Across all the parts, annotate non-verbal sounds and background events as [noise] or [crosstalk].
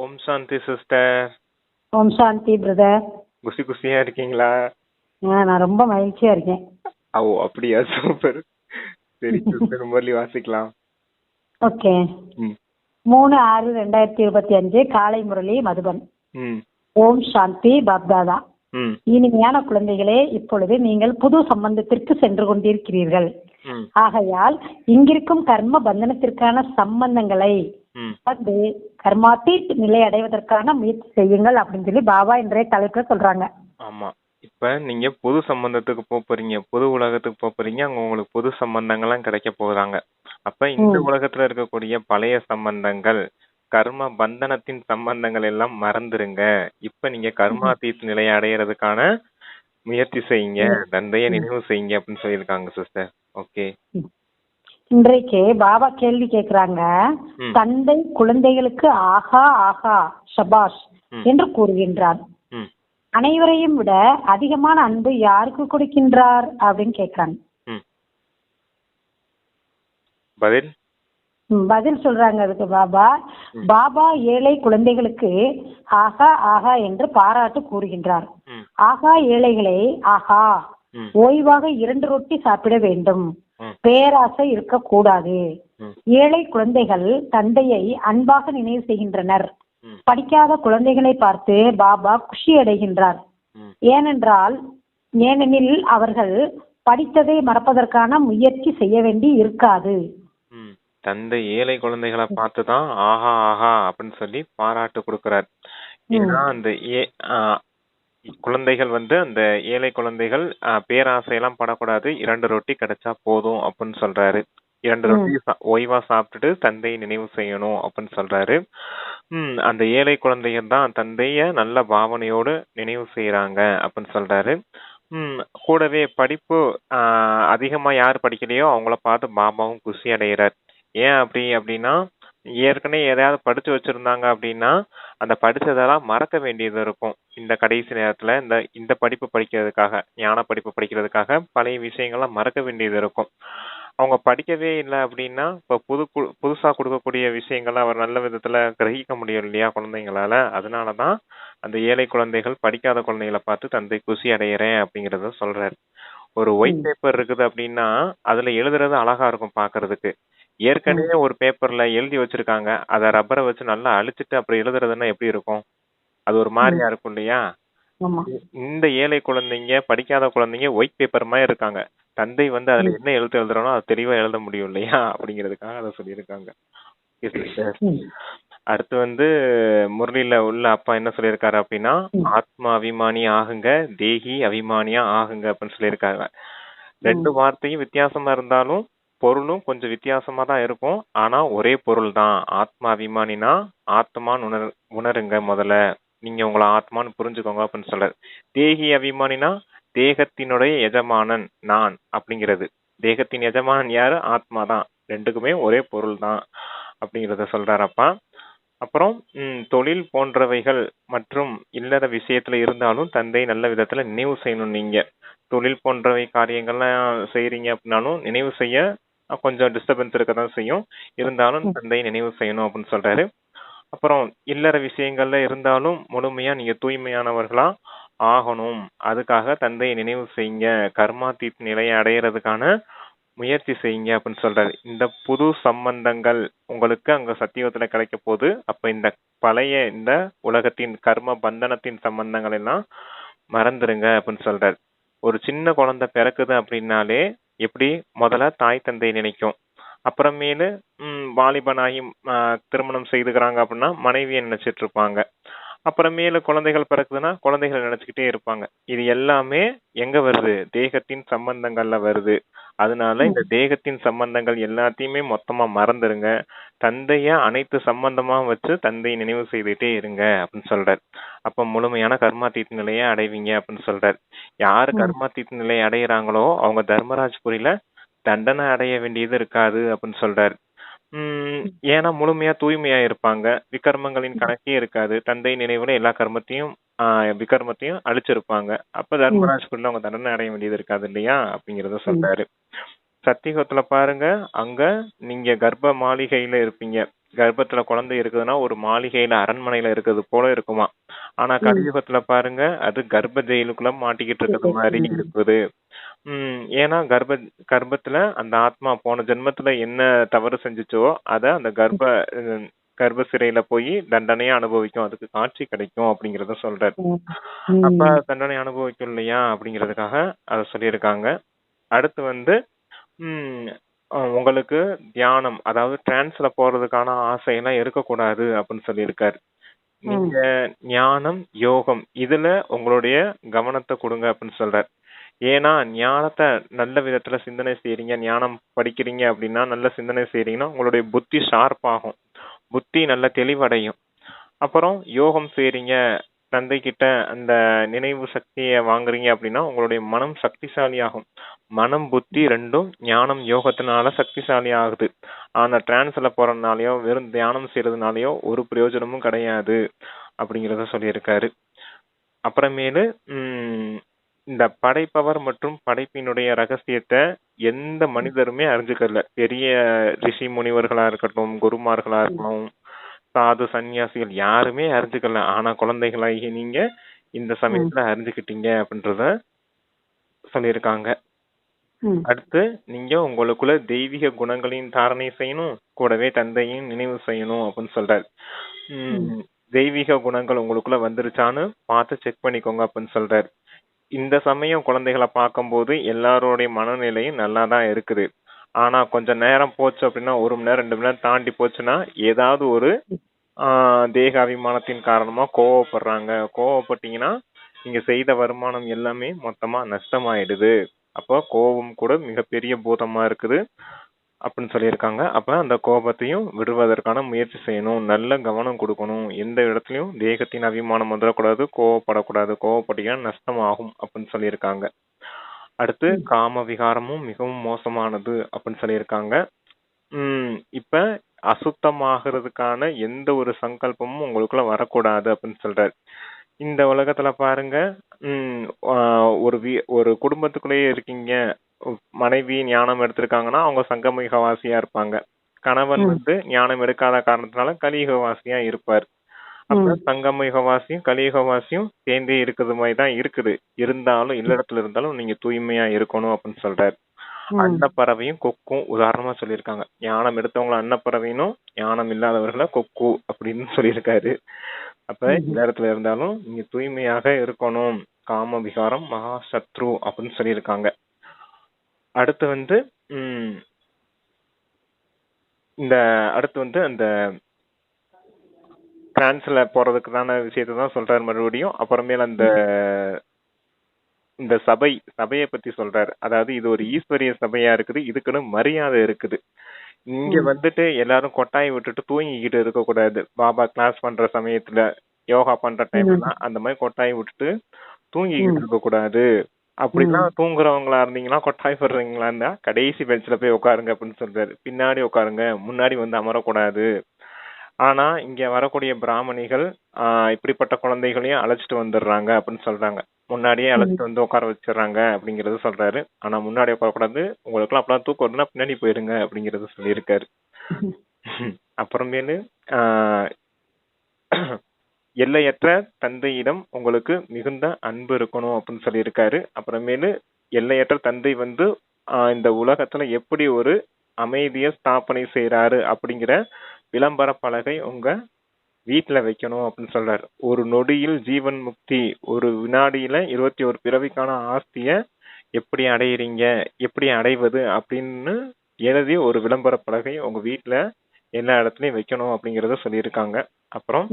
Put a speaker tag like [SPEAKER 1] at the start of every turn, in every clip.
[SPEAKER 1] ஓம் சாந்தி sister.
[SPEAKER 2] ஓம் சாந்தி brother.
[SPEAKER 1] குசி குசியா இருக்கீங்களா?
[SPEAKER 2] நான் ரொம்ப மகிழ்ச்சியா இருக்கேன்.
[SPEAKER 1] ஓ அப்படியா? சூப்பர். சரி சிஸ்டர் முரளி வாசிக்கலாம்.
[SPEAKER 2] ஓகே. மூணு ஆறு ரெண்டாயிரத்தி இருபத்தி அஞ்சு காலை முரளி மதுபன். ஓம் சாந்தி பாப்தாதா. இனிமையான குழந்தைகளே இப்பொழுது நீங்கள் புது சம்பந்தத்திற்கு சென்று கொண்டிருக்கிறீர்கள். ஆகையால் இங்கிருக்கும் கர்ம பந்தனத்திற்கான சம்பந்தங்களை வந்து கர்மாத்தி நிலை அடைவதற்கான முயற்சி செய்யுங்கள் அப்படின்னு சொல்லி பாபா இன்றைய தலைப்புல சொல்றாங்க.
[SPEAKER 1] ஆமா. இப்ப நீங்க புது சம்பந்தத்துக்கு போக போறீங்க புது உலகத்துக்கு போக போறீங்க அங்க உங்களுக்கு புது சம்பந்தங்கள்லாம் கிடைக்க போகுதாங்க அப்ப இந்த. உலகத்துல இருக்கக்கூடிய பழைய சம்பந்தங்கள் கர்ம பந்தனத்தின் சம்பந்தங்கள் எல்லாம் மறந்துருங்க. இப்ப நீங்க கர்மாத்தீத் நிலையை அடையிறதுக்கான முயற்சி செய்யுங்க தந்தைய நினைவு செய்யுங்க அப்படின்னு சொல்லியிருக்காங்க சிஸ்டர் ஓகே.
[SPEAKER 2] இன்றைக்கு பாபா கேள்வி கேக்குறாங்க. தந்தை குழந்தைகளுக்கு ஆஹா ஆஹா ஷபாஷ். என்று கூறுகின்றார் அனைவரையும் விட அதிகமான அன்பு யாருக்கு கொடுக்கின்றார் அப்படின்னு கேக்குறாங்க.
[SPEAKER 1] பதில்?
[SPEAKER 2] பதில் சொல்றாங்க அதுக்கு பாபா. பாபா ஏழை குழந்தைகளுக்கு ஆஹா ஆஹா என்று பாராட்டு கூறுகின்றார். ஆஹா ஏழைகளே ஆஹா ஓய்வாக இரண்டு ரொட்டி சாப்பிட வேண்டும். பேராசை இருக்கக்கூடாது. ஏழை குழந்தைகள் தந்தையை அன்பாக நினைவு செய்கின்றனர். படிக்காத குழந்தைகளை பார்த்து பாபா குஷி அடைகின்றார். ஏனென்றால் ஏனெனில் அவர்கள் படித்ததை மறப்பதற்கான முயற்சி செய்ய வேண்டி இருக்காது.
[SPEAKER 1] தந்தை ஏழை குழந்தைகளை பார்த்து தான் ஆஹா ஆஹா அப்படின்னு சொல்லி பாராட்டு கொடுக்கிறார். ஏன்னா அந்த குழந்தைகள் வந்து அந்த ஏழை குழந்தைகள் ஆ, பேராசையெல்லாம் படக்கூடாது. இரண்டு ரொட்டி கிடைச்சா போதும் அப்படின்னு சொல்றாரு. இரண்டு
[SPEAKER 2] ம்.
[SPEAKER 1] ரொட்டி சா- ஓய்வா சாப்பிட்டுட்டு தந்தையை நினைவு செய்யணும் அப்படின்னு சொல்றாரு. ம் அந்த ஏழை குழந்தைகள் தான் தந்தைய நல்ல பாவனையோடு நினைவு செய்யறாங்க அப்படின்னு சொல்றாரு. ம் கூடவே படிப்பு ஆ, அதிகமா யார் படிக்கலையோ அவங்கள பார்த்து பாபாவும் குஷி அடைகிறார் ஏன் அப்படி அப்படின்னா ஏற்கனவே எதையாவது படிச்சு வச்சிருந்தாங்க அப்படின்னா அந்த படிச்சதெல்லாம் மறக்க வேண்டியது இருக்கும். இந்த கடைசி நேரத்துல இந்த இந்த படிப்பு படிக்கிறதுக்காக ஞான படிப்பு படிக்கிறதுக்காக பழைய விஷயங்கள்லாம் மறக்க வேண்டியது இருக்கும். அவங்க படிக்கவே இல்லை அப்படின்னா இப்போ புது கு- புதுசா கொடுக்கக்கூடிய விஷயங்களை அவர் நல்ல விதத்துல கிரகிக்க முடியும் இல்லையா குழந்தைங்களால? அதனாலதான் அந்த ஏழை குழந்தைகள் படிக்காத குழந்தைகளை பார்த்து தந்தை குஷி அடையிறேன் அப்படிங்கறத சொல்றாரு. ஒரு ஒயிட்
[SPEAKER 2] ம்.
[SPEAKER 1] பேப்பர் இருக்குது அப்படின்னா அதுல எழுதுறது அழகா இருக்கும் பாக்குறதுக்கு ஏற்கனவே ஒரு பேப்பர்ல எழுதி வச்சிருக்காங்க. அதை ரப்பரை வச்சு நல்லா அழிச்சிட்டு அப்புறம் எழுதுறதுன்னா எப்படி இருக்கும்? அது ஒரு மாதிரியா இருக்கும் இல்லையா?
[SPEAKER 2] ஆமா.
[SPEAKER 1] இந்த ஏழை குழந்தைங்க படிக்காத குழந்தைங்க ஒயிட் பேப்பர் மாதிரி இருக்காங்க. தந்தை வந்து அதுல
[SPEAKER 2] ம்.
[SPEAKER 1] என்ன எழுத்து எழுதுறானோ அது தெளிவா எழுத முடியும் இல்லையா? அப்படிங்கிறதுக்காக அதை சொல்லியிருக்காங்க.
[SPEAKER 2] ம்.
[SPEAKER 1] அடுத்து வந்து முரளியில உள்ள அப்பா என்ன சொல்லியிருக்காரு அப்படின்னா
[SPEAKER 2] ம்.
[SPEAKER 1] ஆத்மா அபிமானி ஆகுங்க தேகி அபிமானியா ஆகுங்க அப்படின்னு சொல்லியிருக்காங்க. ரெண்டு வார்த்தையும் வித்தியாசமா இருந்தாலும் பொருளும் கொஞ்சம் வித்தியாசமாக தான் இருக்கும். ஆனால் ஒரே பொருள் தான். ஆத்மா அபிமானினா ஆத்மான்னு உணர் உணருங்க முதல்ல. நீங்கள் உங்களை ஆத்மான்னு புரிஞ்சுக்கோங்க அப்படின்னு சொல்கிறார் தேகி அபிமானினா தேகத்தினுடைய எஜமானன் நான் அப்படிங்கிறது. தேகத்தின் எஜமானன் யாரு? ஆத்மா தான். ரெண்டுக்குமே ஒரே பொருள் தான் அப்படிங்கிறத சொல்றாரப்பா. அப்புறம் தொழில் போன்றவைகள் மற்றும் இல்லற விஷயத்துல இருந்தாலும் தந்தை நல்ல விதத்துல நினைவு செய்யணும் நீங்க. தொழில் போன்றவை காரியங்கள்லாம் செய்கிறீங்க அப்படின்னாலும் நினைவு செய்ய கொஞ்சம் டிஸ்டர்பன்ஸ் இருக்க தான் செய்யும். இருந்தாலும் தந்தை நினைவு செய்யணும் அப்படின்னு சொல்றாரு. அப்புறம் இல்லற விஷயங்கள்ல இருந்தாலும் முழுமையா நீங்க தூய்மையானவர்களா ஆகணும். அதுக்காக தந்தையை நினைவு செய்யுங்க. கர்மாத்தீத் நிலையை அடையிறதுக்கான முயற்சி செய்யுங்க அப்படின்னு சொல்றாரு. இந்த புது சம்பந்தங்கள் உங்களுக்கு அங்க சத்தியத்துல கிடைக்க போகுது. அப்ப இந்த பழைய இந்த உலகத்தின் கர்ம பந்தனத்தின் சம்பந்தங்கள் எல்லாம் மறந்துருங்க அப்படின்னு சொல்றாரு. ஒரு சின்ன குழந்தை பிறக்குது அப்படின்னாலே எப்படி முதல்ல தாய் தந்தை நினைக்கும். அப்புறமேலு வாலிபனாகி திருமணம் செய்துக்கிறாங்க அப்படின்னா மனைவியை நினைச்சிட்டு இருப்பாங்க. அப்புறமேலு குழந்தைகள் பிறக்குதுன்னா குழந்தைகளை நினைச்சுக்கிட்டே இருப்பாங்க. இது எல்லாமே எங்க வருது? தேகத்தின் சம்பந்தங்கள்ல வருது. அதனால இந்த தேகத்தின் சம்பந்தங்கள் எல்லாத்தையுமே மொத்தமா மறந்துருங்க. தந்தைய அனைத்து சம்பந்தமா வச்சு தந்தையை நினைவு செய்துட்டே இருங்க அப்படின்னு சொல்றாரு. அப்ப முழுமையான கர்மாத்தீத் நிலையை அடைவீங்க அப்படின்னு சொல்றாரு. யாரு
[SPEAKER 2] ம்.
[SPEAKER 1] கர்மாத்தீத் நிலையை அடையிறாங்களோ அவங்க தர்மராஜ்புரியில தண்டனை அடைய வேண்டியது இருக்காது அப்படின்னு சொல்றாரு. உம் ஏன்னா முழுமையா தூய்மையா இருப்பாங்க. விகர்மங்களின் கணக்கே இருக்காது. தந்தை நினைவுல எல்லா கர்மத்தையும் ஆஹ் விகர்மத்தையும் அழிச்சிருப்பாங்க. அப்ப தர்மராஜ்புரியில அவங்க தண்டனை அடைய வேண்டியது இருக்காது இல்லையா? அப்படிங்கறத சொல்றாரு. சத்தியுகத்துல பாருங்க அங்க நீங்க கர்ப்ப மாளிகையில இருப்பீங்க. கர்ப்பத்துல குழந்தை இருக்குதுன்னா ஒரு மாளிகையில அரண்மனையில இருக்கிறது போல இருக்குமா? ஆனா கலியுகத்துல பாருங்க அது கர்ப்ப ஜெயிலுக்குள்ள மாட்டிக்கிட்டு இருக்கிறது மாதிரி இருக்குது. உம் ஏன்னா கர்ப்ப கர்ப்பத்துல அந்த ஆத்மா போன ஜென்மத்துல என்ன தவறு செஞ்சுச்சோ அத அந்த கர்ப்ப கர்ப்ப சிறையில போய் தண்டனையா அனுபவிக்கும். அதுக்கு காட்சி கிடைக்கும் அப்படிங்கறத சொல்றாரு.
[SPEAKER 2] ம்.
[SPEAKER 1] அப்ப தண்டனை அனுபவிக்கும் இல்லையா அப்படிங்கிறதுக்காக அத சொல்லியிருக்காங்க. அடுத்து வந்து ம், உங்களுக்கு தியானம் அதாவது டிரான்ஸ்ல போறதுக்கான ஆசையெல்லாம் இருக்கக்கூடாது அப்படின்னு சொல்லியிருக்காரு. நீங்க ஞானம் யோகம் இதுல உங்களுடைய கவனத்தை கொடுங்க அப்படின்னு சொல்றார். ஏன்னா ஞானத்தை நல்ல விதத்துல சிந்தனை செய்றீங்க ஞானம் படிக்கிறீங்க அப்படின்னா நல்ல சிந்தனை செய்றீங்கன்னா உங்களுடைய புத்தி ஷார்ப் ஆகும். புத்தி நல்ல தெளிவடையும். அப்புறம் யோகம் செய்றீங்க தந்தை கிட்ட அந்த நினைவு சக்தியை வாங்குறீங்க அப்படின்னா உங்களுடைய மனம் சக்திசாலி ஆகும் மனம் புத்தி ரெண்டும் ஞானம் யோகத்தினால சக்திசாலி ஆகுது ஆனா டிரான்ஸ்ல போறதுனாலயோ வெறும் தியானம் செய்யறதுனாலயோ ஒரு பிரயோஜனமும் கிடையாது அப்படிங்கிறத சொல்லியிருக்காரு. அப்புறமேலு உம் இந்த படைப்பவர் மற்றும் படைப்பினுடைய ரகசியத்தை எந்த மனிதருமே அறிஞ்சுக்கல. பெரிய ரிஷி முனிவர்களா இருக்கட்டும் குருமார்களா இருக்கட்டும் சாது சன்னியாசிகள் யாருமே அறிஞ்சுக்கல. ஆனா குழந்தைகளாகி நீங்க இந்த சமயத்துல அறிஞ்சுக்கிட்டீங்க அப்படின்றத சொல்லியிருக்காங்க.
[SPEAKER 2] ம்.
[SPEAKER 1] அடுத்து நீங்க உங்களுக்குள்ள தெய்வீக குணங்களையும் தாரணை செய்யணும் கூடவே தந்தையும் நினைவு செய்யணும் அப்படின்னு சொல்றாரு. உம் தெய்வீக குணங்கள் உங்களுக்குள்ள வந்துருச்சான்னு பார்த்து செக் பண்ணிக்கோங்க அப்படின்னு சொல்றாரு. இந்த சமயம் குழந்தைகளை பார்க்கும்போது எல்லாரோடைய மனநிலையும் நல்லா தான் இருக்குது. ஆனா கொஞ்ச நேரம் போச்சு அப்படின்னா ஒரு மணி நேரம் ரெண்டு மணி நேரம் தாண்டி போச்சுன்னா ஏதாவது ஒரு ஆஹ் தேக அபிமானத்தின் காரணமா கோவப்படுறாங்க. கோவப்பட்டீங்கன்னா நீங்க செய்த வருமானம் எல்லாமே மொத்தமா நஷ்டமாயிடுது. அப்போ கோபம் கூட மிகப்பெரிய பூதமா இருக்குது அப்படின்னு சொல்லியிருக்காங்க. அப்ப அந்த கோபத்தையும் விடுவதற்கான முயற்சி செய்யணும். நல்ல கவனம் கொடுக்கணும். எந்த இடத்துலயும் தேகத்தின் அபிமானம் வந்துடக்கூடாது கோவப்படக்கூடாது. கோவப்பட்டீங்கன்னா நஷ்டமாகும் அப்படின்னு சொல்லியிருக்காங்க. அடுத்து காம விகாரமும் மிகவும் மோசமானது அப்படின்னு சொல்லியிருக்காங்க. உம் இப்ப அசுத்தமாகிறதுக்கான எந்த ஒரு சங்கல்பமும் உங்களுக்குள்ள வரக்கூடாது அப்படின்னு சொல்றாரு. இந்த உலகத்துல பாருங்க உம் ஒரு வீ- ஒரு குடும்பத்துக்குள்ளேயே இருக்கீங்க மனைவி ஞானம் எடுத்திருக்காங்கன்னா அவங்க சங்கமிகவாசியா இருப்பாங்க. கணவன் வந்து ஞானம் எடுக்காத காரணத்தினால கலியுகவாசியா இருப்பார். அப்ப சங்கமிகவாசியும் கலியுகவாசியும் சேர்ந்தே இருக்கிறது மாதிரி தான் இருக்குது. இருந்தாலும் இல்லறத்துல இருந்தாலும் நீங்க தூய்மையா இருக்கணும் அப்படின்னு சொல்றாரு. அன்னப்பறவையும் கொக்கும் உதாரணமா சொல்லியிருக்காங்க. ஞானம் எடுத்தவங்கள அன்னப்பறவைனும் ஞானம் இல்லாதவர்கள கொக்கு அப்படின்னு சொல்லியிருக்காரு. அப்ப இல்லறத்துல இருந்தாலும் நீங்க தூய்மையாக இருக்கணும். காம விகாரம் மகா சத்ரு அப்படின்னு சொல்லியிருக்காங்க. அடுத்து வந்து உம் இந்த அடுத்து வந்து அந்த பிரான்ஸ்ல போறதுக்குதான விஷயத்தை தான் சொல்றாரு மறுபடியும். அப்புறமேல அந்த இந்த சபை சபையை பத்தி சொல்றாரு. அதாவது இது ஒரு ஈஸ்வரிய சபையா இருக்குது இதுக்குன்னு மரியாதை இருக்குது. இங்க வந்துட்டு எல்லாரும் கொட்டாய் விட்டுட்டு தூங்கிக்கிட்டு இருக்க கூடாது பாபா கிளாஸ் பண்ற சமயத்துல யோகா பண்ற டைம்ல அந்த மாதிரி கொட்டாய் விட்டுட்டு தூங்கிக்கிட்டு இருக்க கூடாது அப்படிலாம் தூங்குறவங்களா இருந்தீங்கன்னா கொட்டாய் விடுறீங்களா இருந்தா கடைசி பெஞ்ச்ல போய் உட்காருங்க அப்படின்னு சொல்றாரு. பின்னாடி உட்காருங்க முன்னாடி வந்து அமரக்கூடாது. ஆனா இங்க வரக்கூடிய பிராமணிகள் ஆஹ் இப்படிப்பட்ட குழந்தைகளையும் அழைச்சிட்டு வந்துடுறாங்க அப்படின்னு சொல்றாங்க. முன்னாடியே அழைச்சிட்டு வந்து உட்கார வச்சிடுறாங்க அப்படிங்கறது சொல்றாரு. ஆனா முன்னாடி உட்காரக்கூடாது. உங்களுக்கு எல்லாம் அப்பெல்லாம் தூக்கம் வருதுன்னா பின்னாடி போயிருங்க அப்படிங்கறது சொல்லியிருக்காரு. [laughs] அப்புறமேலு ஆஹ் எல்லையற்ற தந்தையிடம் உங்களுக்கு மிகுந்த அன்பு இருக்கணும் அப்படின்னு சொல்லியிருக்காரு. அப்புறமேலு எல்லையற்ற தந்தை வந்து இந்த உலகத்துல எப்படி ஒரு அமைதிய ஸ்தாபனை செய்யறாரு அப்படிங்கிற விளம்பர பலகை உங்க வீட்டுல வைக்கணும் அப்படின்னு சொல்றாரு. ஒரு நொடியில் ஜீவன் முக்தி ஒரு வினாடியில இருபத்தி ஒரு பிறவிக்கான ஆஸ்திய எப்படி அடையிறீங்க எப்படி அடைவது அப்படின்னு எழுதி ஒரு விளம்பர பலகை உங்க வீட்டுல எல்லா இடத்துலயும் வைக்கணும் அப்படிங்கறத சொல்லியிருக்காங்க. அப்புறம்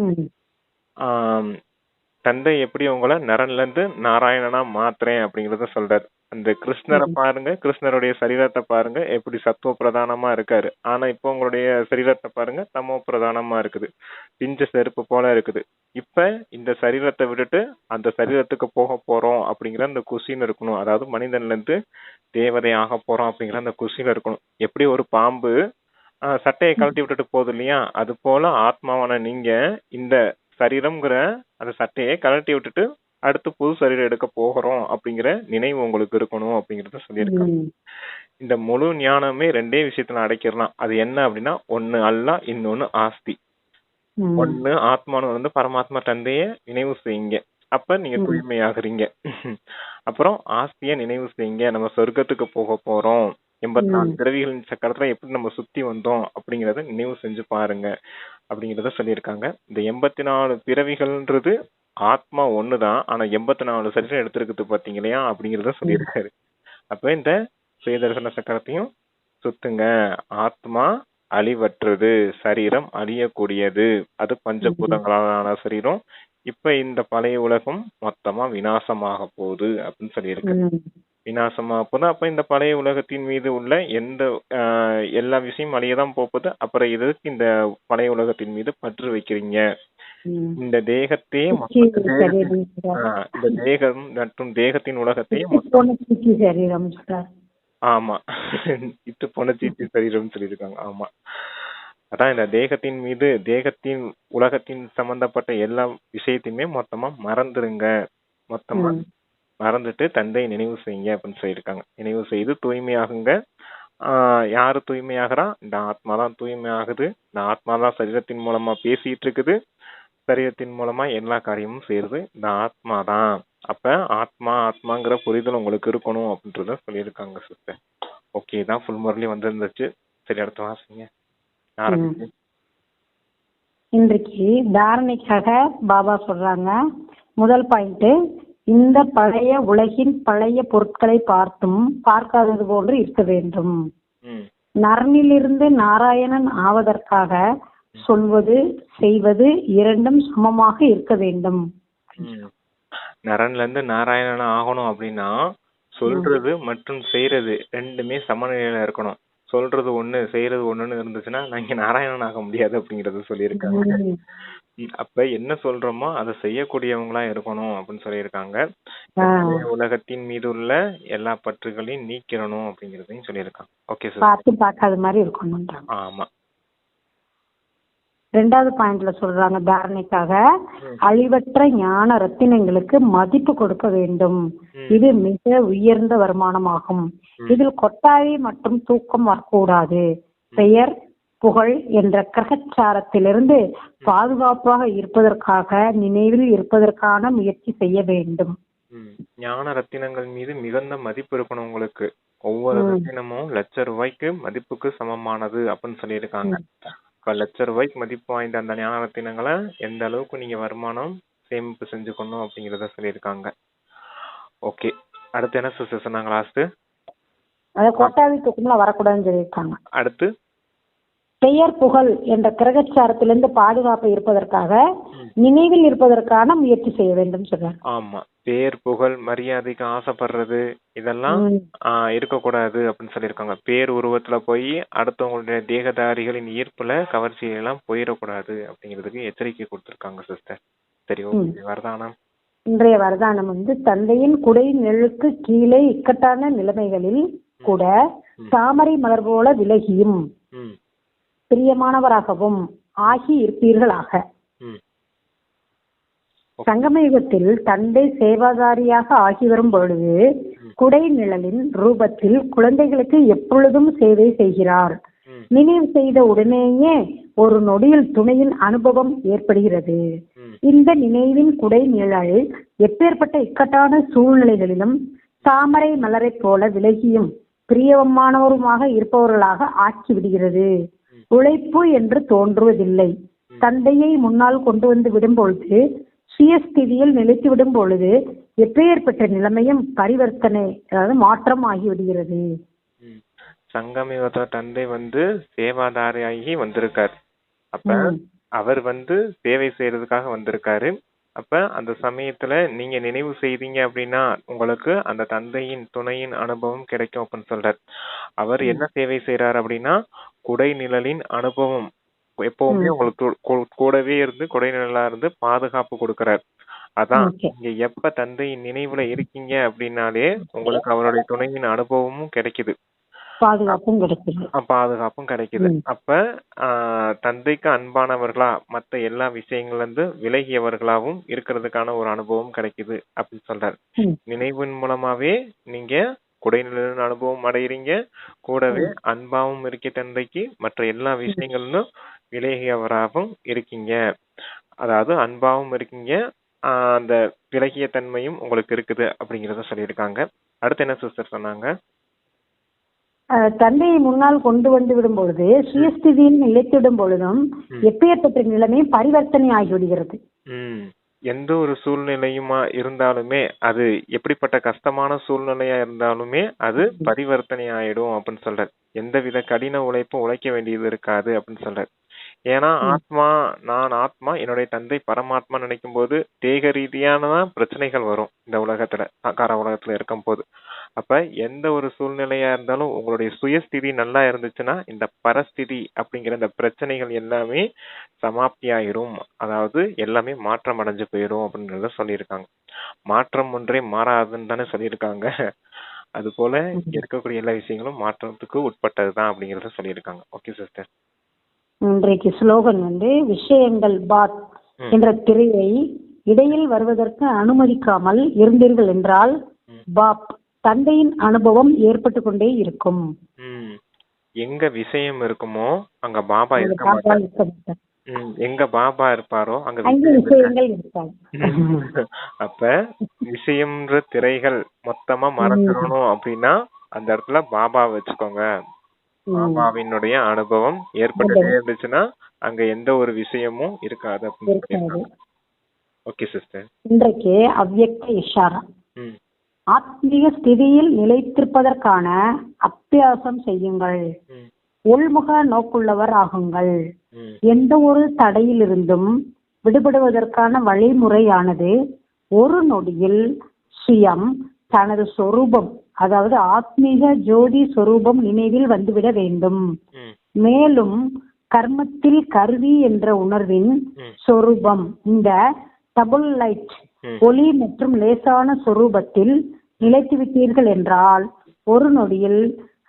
[SPEAKER 1] தந்தை எப்படி உங்களை நரன்ல இருந்து நாராயணனா மாத்துறேன் அப்படிங்கறத சொல்றாரு. அந்த கிருஷ்ணரை பாருங்க கிருஷ்ணருடைய சரீரத்தை பாருங்க எப்படி சத்துவ பிரதானமா இருக்காரு. ஆனா இப்போ உங்களுடைய சரீரத்தை பாருங்க தமோ பிரதானமா இருக்குது. பிஞ்ச செருப்பு போல இருக்குது. இப்ப இந்த சரீரத்தை விட்டுட்டு அந்த சரீரத்துக்கு போக போறோம் அப்படிங்கிற அந்த குசின்னு இருக்கணும். அதாவது மனிதன்ல இருந்து தேவதை ஆக போறோம் அப்படிங்கிற அந்த குசியில இருக்கணும். எப்படி ஒரு பாம்பு சட்டையை கழட்டி விட்டுட்டு போகுது இல்லையா? அது போல ஆத்மாவான நீங்க இந்த சரீரம்ங்கிற அந்த சட்டையை கழட்டி விட்டுட்டு அடுத்து புது சரீரம் எடுக்க போகிறோம் அப்படிங்கிற நினைவு உங்களுக்கு இருக்கணும் அப்படிங்கறத சொல்லியிருக்காங்க. இந்த முழு ஞானமே ரெண்டே விஷயத்துல அடைக்கிடலாம். அது என்ன அப்படின்னா ஒண்ணு அல்லாஹ் இன்னொன்னு ஆஸ்தி. ஒண்ணு ஆத்மானு வந்து பரமாத்மா தந்தைய நினைவு செய்யுங்க. அப்ப நீங்க தூய்மையாகுறீங்க. அப்புறம் ஆஸ்திய நினைவு செய்யுங்க. நம்ம சொர்க்கத்துக்கு போக போறோம். எண்பத்தி நாலு பிறவிகளின் சக்கரத்துல எப்படி நம்ம சுத்தி வந்தோம் அப்படிங்கறத நினைவு செஞ்சு பாருங்க அப்படிங்கறத சொல்லியிருக்காங்க. இந்த எண்பத்தி நாலு பிறவிகள்ன்றது ஆத்மா ஒண்ணுதான் ஆனா எண்பத்தி நாலு சரீரம் எடுத்திருக்குது பாத்தீங்க இல்லையா அப்படிங்கறத சொல்லியிருக்காரு. அப்ப இந்த சுயதர்சன சக்கரத்தையும் சுத்துங்க. ஆத்மா அழிவற்றது சரீரம் அழியக்கூடியது. அது பஞ்சபூதங்களான சரீரம். இப்ப இந்த பழைய உலகம் மொத்தமா விநாசமாக போகுது அப்படின்னு சொல்லியிருக்கு
[SPEAKER 2] ம்.
[SPEAKER 1] விநாசமாக போகுது. அப்ப இந்த பழைய உலகத்தின் மீது உள்ள எந்த எல்லா விஷயம் அழியதான் போகுது. அப்புறம் எதுக்கு இந்த பழைய உலகத்தின் மீது பற்று வைக்கிறீங்க. இந்த தேகத்தையே
[SPEAKER 2] சரீரம்
[SPEAKER 1] இந்த தேகம் மற்றும் தேகத்தின் உலகத்தையே
[SPEAKER 2] சரீரம்
[SPEAKER 1] ஆமா. [laughs] இட்டு போன சீட்டு சரீரம்னு சொல்லியிருக்காங்க. ஆமா. அதான் இந்த தேகத்தின் மீது தேகத்தின் உலகத்தின் சம்பந்தப்பட்ட எல்லா விஷயத்தையுமே மொத்தமா மறந்துருங்க. மொத்தமா. மறந்துட்டு தந்தை நினைவு செய்யுங்க அப்படின்னு சொல்லியிருக்காங்க. நினைவு செய்து தூய்மையாகுங்க. ஆஹ் யாரு தூய்மையாகிறா? இந்த ஆத்மா தான் தூய்மையாகுது. இந்த ஆத்மா தான் சரீரத்தின் மூலமா பேசிட்டு இருக்குது. சரீரத்தின் மூலமா எல்லா காரியமும் செய்யுது இந்த ஆத்மா தான் அப்ப ஆத்மா ஆத்மாங்கிற புரிதல் உங்களுக்கு இருக்கணும் அப்படின்றத சொல்லியிருக்காங்க சிஸ்டர் ஓகே தான் ஃபுல் முரளி வந்திருந்துச்சு. சரி அடுத்த வாசிங்க.
[SPEAKER 2] இன்றைக்கு தாரணைக்காக பாபா சொல்றாங்க. முதல் பாயிண்ட் இந்த பழைய உலகின் பழைய பொருட்களை பார்த்தும் பார்க்காதது போன்று இருக்க வேண்டும். நரனிலிருந்து நாராயணன் ஆவதற்காக சொல்வது செய்வது இரண்டும் சமமாக இருக்க வேண்டும்.
[SPEAKER 1] நரன்ல இருந்து நாராயணன் ஆகணும் அப்படின்னா சொல்றது மற்றும் செய்யறது ரெண்டுமே சமநிலையில இருக்கணும். சொல்றது ஒண்ணு செய்யறது ஒண்ணுன்னு இருந்துச்சுன்னா நாங்க நாராயணன் ஆக முடியாது அப்படிங்கறத சொல்லியிருக்காங்க. அப்ப என்ன சொல்றோமோ அதை செய்யக்கூடியவங்களா இருக்கணும் அப்படின்னு சொல்லியிருக்காங்க. உலகத்தின் மீது உள்ள எல்லா பற்றுகளையும் நீக்கிறணும் அப்படிங்கறதையும் சொல்லியிருக்காங்க. ஓகே சார்
[SPEAKER 2] பார்த்து பார்க்காத மாதிரி இருக்கணும்ன்றாங்க
[SPEAKER 1] ஆமா.
[SPEAKER 2] ரெண்டாவது பாயிண்ட்ல சொல்றாங்க தாரணைக்காக அழிவற்ற ஞான ரத்தினங்களுக்கு மதிப்பு கொடுக்க வேண்டும். இது மிக உயர்ந்த வருமானமாகும். இதில் கொட்டாவி மற்றும் தூக்கம் வரக்கூடாது. பெயர் புகழ் என்ற கிரகச்சாரத்திலிருந்து பாதுகாப்பாக இருப்பதற்காக நினைவில் இருப்பதற்கான முயற்சி செய்ய வேண்டும்.
[SPEAKER 1] ஞான ரத்தினங்கள் மீது மிகுந்த மதிப்பு இருக்கணும் உங்களுக்கு. ஒவ்வொரு. ரத்தினமும் லட்ச ரூபாய்க்கு மதிப்புக்கு சமமானது அப்படின்னு சொல்லியிருக்காங்க. இப்ப லட்ச ரூபாய்க்கு மதிப்பு வாய்ந்த அந்த ஞான ரத்தினங்களை எந்த அளவுக்கு நீங்க வருமானம் சேமிப்பு செஞ்சுக்கணும் அப்படிங்கறத சொல்லியிருக்காங்க. ஓகே அடுத்து என்ன சிஸ்டர் சொன்னாங்க லாஸ்ட்
[SPEAKER 2] அதாவது கொட்டாவி தூக்கம்லாம் வரக்கூடாதுன்னு சொல்லியிருக்காங்க.
[SPEAKER 1] அடுத்து?
[SPEAKER 2] பெயர் புகழ் என்ற கிரகச்சாரத்திலிருந்து பாதுகாப்பு இருப்பதற்காக நினைவில் இருப்பதற்கான முயற்சி செய்ய வேண்டும் சொல்றாங்க.
[SPEAKER 1] ஆமா. பேர் புகழ் மரியாதைக்கு ஆசைப்படுறது இதெல்லாம். ஆஹ் இருக்கக்கூடாது அப்படின்னு சொல்லியிருக்காங்க. பேர் உருவத்துல போய் அடுத்தவங்களுடைய தேகதாரிகளின் ஈர்ப்புல கவர்ச்சியில எல்லாம் போயிடக்கூடாது அப்படிங்கிறதுக்கு எச்சரிக்கை கொடுத்திருக்காங்க சிஸ்டர் சரி ஓகே வரதானம்
[SPEAKER 2] இன்றைய வரதானம் வந்து தந்தையின் குடை நெழுக்கு கீழே இக்கட்டான நிலைமைகளில் கூட தாமரை மலர் போல விலகியும். பிரியமானவராகவும் ஆகி இருப்பீர்களாக. சங்கம யுகத்தில் தந்தை சேவாதாரியாக ஆகி வரும் பொழுது குடை நிழலின் ரூபத்தில் குழந்தைகளுக்கு எப்பொழுதும் சேவை செய்கிறார். நினைவு செய்த உடனேயே ஒரு நொடியில் துணையின் அனுபவம் ஏற்படுகிறது. இந்த நினைவின் குடை நிழல் எப்பேற்பட்ட இக்கட்டான சூழ்நிலைகளிலும் தாமரை மலரைப் போல விலகியும் பிரியமானவருமாக இருப்பவர்களாக ஆக்கி விடுகிறது. உழைப்பு என்று தோன்றுவதில்லை. தந்தையை முன்னால் கொண்டு வந்து விடும் பொழுது சுயஸ்திதியில் நிலைத்து விடும் பொழுது எப்பேற்பட்ட நிலைமையும் பரிவர்த்தனை அதாவது மாற்றம் ஆகிவிடுகிறது
[SPEAKER 1] ம். சங்கமிகத்தோட தந்தை வந்து சேவாதாரியாகி வந்திருக்காரு. அப்ப. அவர் வந்து சேவை செய்யறதுக்காக வந்திருக்காரு. அப்ப அந்த சமயத்துல நீங்க நினைவு செய்தீங்க அப்படின்னா உங்களுக்கு அந்த தந்தையின் துணையின் அனுபவம் கிடைக்கும் அப்படின்னு சொல்றார். அவர் என்ன சேவை செய்யறாரு அப்படின்னா குடை நிழலின் அனுபவம். எப்பவுமே உங்களுக்கு கூடவே இருந்து குடை நிழலா இருந்து பாதுகாப்பு கொடுக்கறார். அதான். நீங்க எப்ப தந்தையின் நினைவுல இருக்கீங்க அப்படின்னாலே உங்களுக்கு அவருடைய துணையின் அனுபவமும் கிடைக்குது.
[SPEAKER 2] பாதுகாப்பும் கிடைக்கிறது
[SPEAKER 1] அஹ் பாதுகாப்பும் கிடைக்குது. அப்ப தந்தைக்கு அன்பானவர்களா மத்த எல்லா விஷயங்கள்ல இருந்து விலகியவர்களாவும் இருக்கிறதுக்கான ஒரு அனுபவம் கிடைக்குது அப்படின்னு சொல்றாரு. நினைவின் மூலமாவே நீங்க குடைநிழலின் அனுபவம் அடைகிறீங்க கூடவே அன்பாவும் இருக்க தந்தைக்கு. மற்ற எல்லா விஷயங்களிலும் விலகியவராகவும் இருக்கீங்க. அதாவது அன்பாவும் இருக்கீங்க. அந்த விலகிய தன்மையும் உங்களுக்கு இருக்குது அப்படிங்கறத சொல்லியிருக்காங்க. அடுத்து என்ன சிஸ்டர் சொன்னாங்க?
[SPEAKER 2] தந்தையை முன்னால் கொண்டு வந்து விடும் பொழுது சுயஸ்திதியில் நிலைத்திடும் பொழுதும் எப்பேற்பட்ட நிலைமை பரிவர்த்தனை ஆகிவிடுகிறது
[SPEAKER 1] எந்த ஒரு சூழ்நிலையுமா இருந்தாலுமே அது எப்படிப்பட்ட கஷ்டமான சூழ்நிலையா இருந்தாலுமே அது பரிவர்த்தனை ஆயிடும் அப்படின்னு சொல்றாரு. எந்தவித கடின உழைப்பும் உழைக்க வேண்டியது இருக்காது அப்படின்னு சொல்றாரு. ஏன்னா ஆத்மா நான் ஆத்மா என்னுடைய தந்தை பரமாத்மா நினைக்கும் போது தேக ரீதியானதான் பிரச்சனைகள் வரும் இந்த உலகத்துல சாக்கார உலகத்துல இருக்கும் போது அப்ப எந்த ஒரு சூழ்நிலையா இருந்தாலும் உங்களுடைய சுயஸ்திதி நல்லா இருந்துச்சுன்னா இந்த பரஸ்திதி அப்படிங்கிற இந்த பிரச்சனைகள் எல்லாமே சமாப்தி ஆயிரும் அதாவது எல்லாமே மாற்றம் அடைஞ்சு போயிரும் அப்படின்றத சொல்லியிருக்காங்க. மாற்றம் ஒன்றே மாறாதுன்னு தானே சொல்லியிருக்காங்க. அது போல இருக்கக்கூடிய எல்லா விஷயங்களும் மாற்றத்துக்கு உட்பட்டதுதான் அப்படிங்கறத சொல்லியிருக்காங்க. ஓகே சிஸ்டர்
[SPEAKER 2] இன்றைக்கு ஸ்லோகன் வந்து விஷயங்கள் பாத். என்ற திரையை இடையில் வருவதற்கு அனுமதிக்காமல் இருந்தீர்கள் என்றால். பாப் தந்தையின் அனுபவம் ஏற்பட்டு கொண்டே இருக்கும்.
[SPEAKER 1] எங்க விஷயம் இருக்குமோ அங்க பாபா இருக்க எங்க பாபா இருப்பாரோ அங்க.
[SPEAKER 2] விஷயங்கள் இருக்காது. [laughs]
[SPEAKER 1] அப்ப விஷயம்ன்ற திரைகள் மொத்தமா மறைச்சிடணும் அப்படின்னா அந்த இடத்துல பாபா வச்சுக்கோங்க.
[SPEAKER 2] ம்.
[SPEAKER 1] பாபாவினுடைய அனுபவம் ஏற்பட்டுட்டே இருந்துச்சுன்னா அங்க எந்த ஒரு விஷயமும் இருக்காது அப்படின்னு ஓகே சிஸ்டர்.
[SPEAKER 2] இன்றைக்கு அவ்யக்த இஷாரா. ஆத்மீக ஸ்திதியில் நிலைத்திருப்பதற்கான அபியாசம் செய்யுங்கள். உள்முக நோக்குள்ளவர் ஆகுங்கள். எந்த ஒரு தடையிலிருந்தும் விடுபடுவதற்கான வழிமுறையானது ஒரு நொடியில் சுயம் தனது சொரூபம் அதாவது ஆத்மீக ஜோதி சொரூபம் நினைவில் வந்துவிட வேண்டும். மேலும் கர்மத்தில் கருவி என்ற உணர்வின். சொரூபம். இந்த டபுள் லைட். ஒளி மற்றும் லேசான சொரூபத்தில் நிலைத்துவிட்டீர்கள் என்றால் ஒரு நொடியில்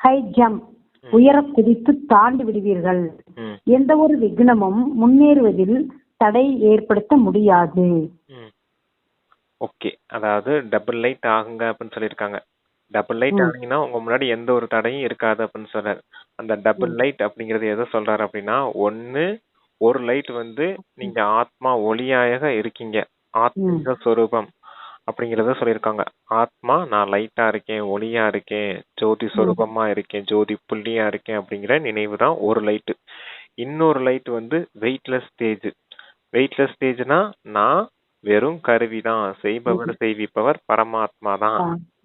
[SPEAKER 2] ஹை ஜம்ப் உயர குதித்து தாண்டி விடுவீர்கள். எந்த ஒரு விக்னமும் முன்னேறுவதில் தடை ஏற்படுத்த முடியாது.
[SPEAKER 1] ஓகே. அதாவது டபுள் லைட் ஆகுங்க அப்படின்னு சொல்லியிருக்காங்க. டபுள் லைட் ஆனீங்கன்னா உங்க முன்னாடி எந்த ஒரு தடையும் இருக்காது அப்படின்னு சொல்றாரு அந்த டபுள் லைட் அப்படிங்கறது எதை சொல்றாரு அப்படின்னா ஒண்ணு ஒரு லைட் வந்து நீங்க ஆத்மா ஒளியாக இருக்கீங்க. ஆத்மீக சொரூபம் அப்படிங்கறத சொல்லியிருக்காங்க. ஆத்மா நான் லைட்டா இருக்கேன் ஒளியா இருக்கேன் ஜோதி சொரூபமா இருக்கேன் ஜோதி புள்ளியா இருக்கேன் அப்படிங்கிற நினைவு தான் ஒரு லைட் இன்னொரு லைட் வந்து வெயிட்லெஸ் ஸ்டேஜ் வெயிட்லெஸ் ஸ்டேஜ்னா நான் வெறும் கருவிதான் செய்பவர் செய்விப்பவர் பரமாத்மா தான்.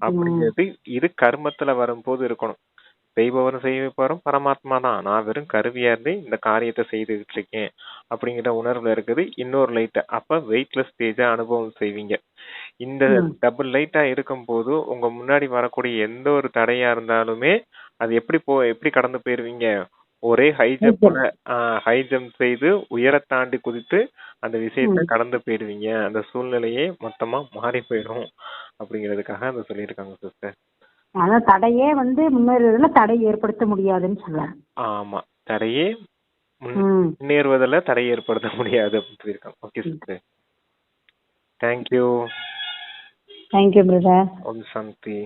[SPEAKER 1] அப்படிங்கிறது இது கர்மத்துல வரும்போது இருக்கணும். செய்பவரும் செய்விப்பவரும் பரமாத்மா தான். நான் வெறும் கருவியா இருந்து இந்த காரியத்தை செய்துகிட்டு இருக்கேன் அப்படிங்கிற உணர்வுல இருக்குது. இன்னொரு லைட் அப்ப வெயிட்லெஸ் ஸ்டேஜ அனுபவம் செய்வீங்க. இந்த டபுள் லைட்டா இருக்கும் போது உங்க முன்னாடி வரக்கூடிய எந்த ஒரு தடையா இருந்தாலுமே அது எப்படி போ எப்படி கடந்து போயிருவீங்க? ஒரே ஹை ஜம்ப்ல ஹை ஜம்ப் செய்து உயர தாண்டி குதித்து அந்த விஷயத்த கடந்து போயிடுவீங்க அந்த சூழ்நிலையே மொத்தமா மாறி போயிடும் அப்படிங்கிறதுக்காக அதை சொல்லியிருக்காங்க சிஸ்டர்
[SPEAKER 2] அதான் தடையே வந்து முன்னேறுவதில் தடை ஏற்படுத்த முடியாதுன்னு சொல்றேன்.
[SPEAKER 1] ஆமா தடையே முன்னேறுவதில் தடை ஏற்படுத்த முடியாது அப்படின்னு சொல்லியிருக்காங்க. Okay sister thank you
[SPEAKER 2] thank you brother
[SPEAKER 1] Om Shanti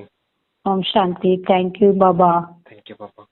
[SPEAKER 2] Om Shanti thank you Baba
[SPEAKER 1] thank you பாப்பா